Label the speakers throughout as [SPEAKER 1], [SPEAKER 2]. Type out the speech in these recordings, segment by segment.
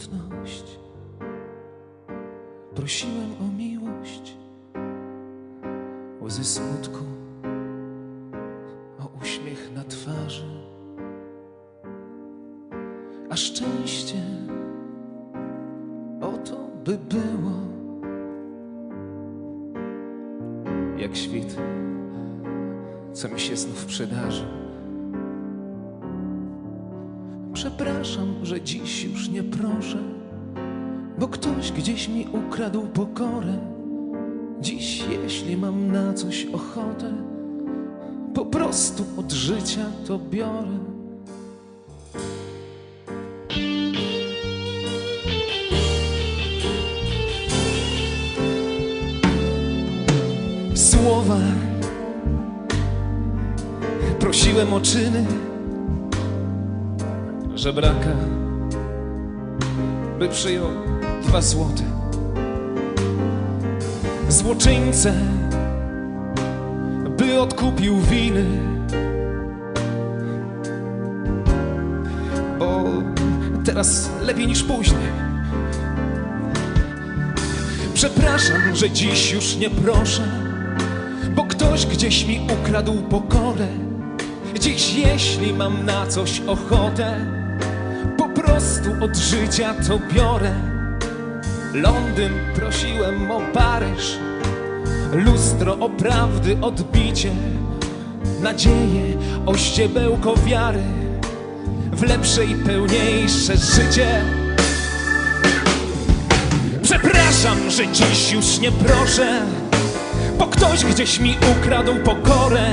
[SPEAKER 1] samotność. Prosiłem o miłość, łzy smutku, o uśmiech na twarzy. A szczęście o to by było, jak świt, co mi się znów przydarzy. Przepraszam, że dziś już nie proszę, bo ktoś gdzieś mi ukradł pokorę. Dziś, jeśli mam na coś ochotę, po prostu od życia to biorę. Słowa prosiłem o czyny, żebraka, by przyjął dwa złote. Złoczyńcę, by odkupił winy, bo teraz lepiej niż później. Przepraszam, że dziś już nie proszę, bo ktoś gdzieś mi ukradł pokorę. Dziś, jeśli mam na coś ochotę, prostu od życia to biorę. Londyn prosiłem o Paryż, lustro o prawdy odbicie, nadzieję o ściebełko wiary w lepsze i pełniejsze życie. Przepraszam, że dziś już nie proszę, bo ktoś gdzieś mi ukradł pokorę.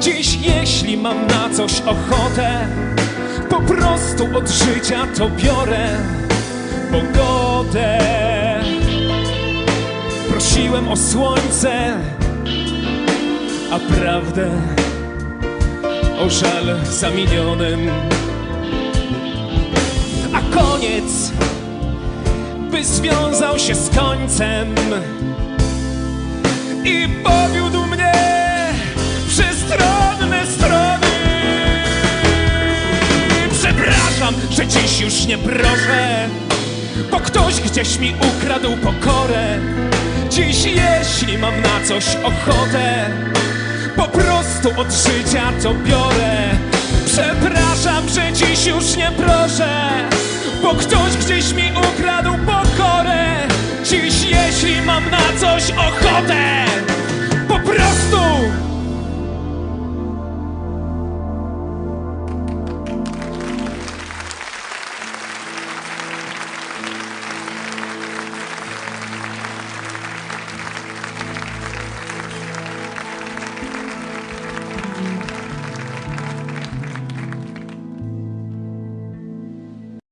[SPEAKER 1] Dziś, jeśli mam na coś ochotę, po prostu od życia to biorę pogodę. Prosiłem o słońce, a prawdę o żal za minionem. A koniec, by związał się z końcem i powiódł już nie proszę, bo ktoś gdzieś mi ukradł pokorę. Dziś, jeśli mam na coś ochotę, po prostu od życia to biorę. Przepraszam, że dziś już nie proszę, bo ktoś gdzieś mi ukradł pokorę. Dziś, jeśli mam na coś ochotę,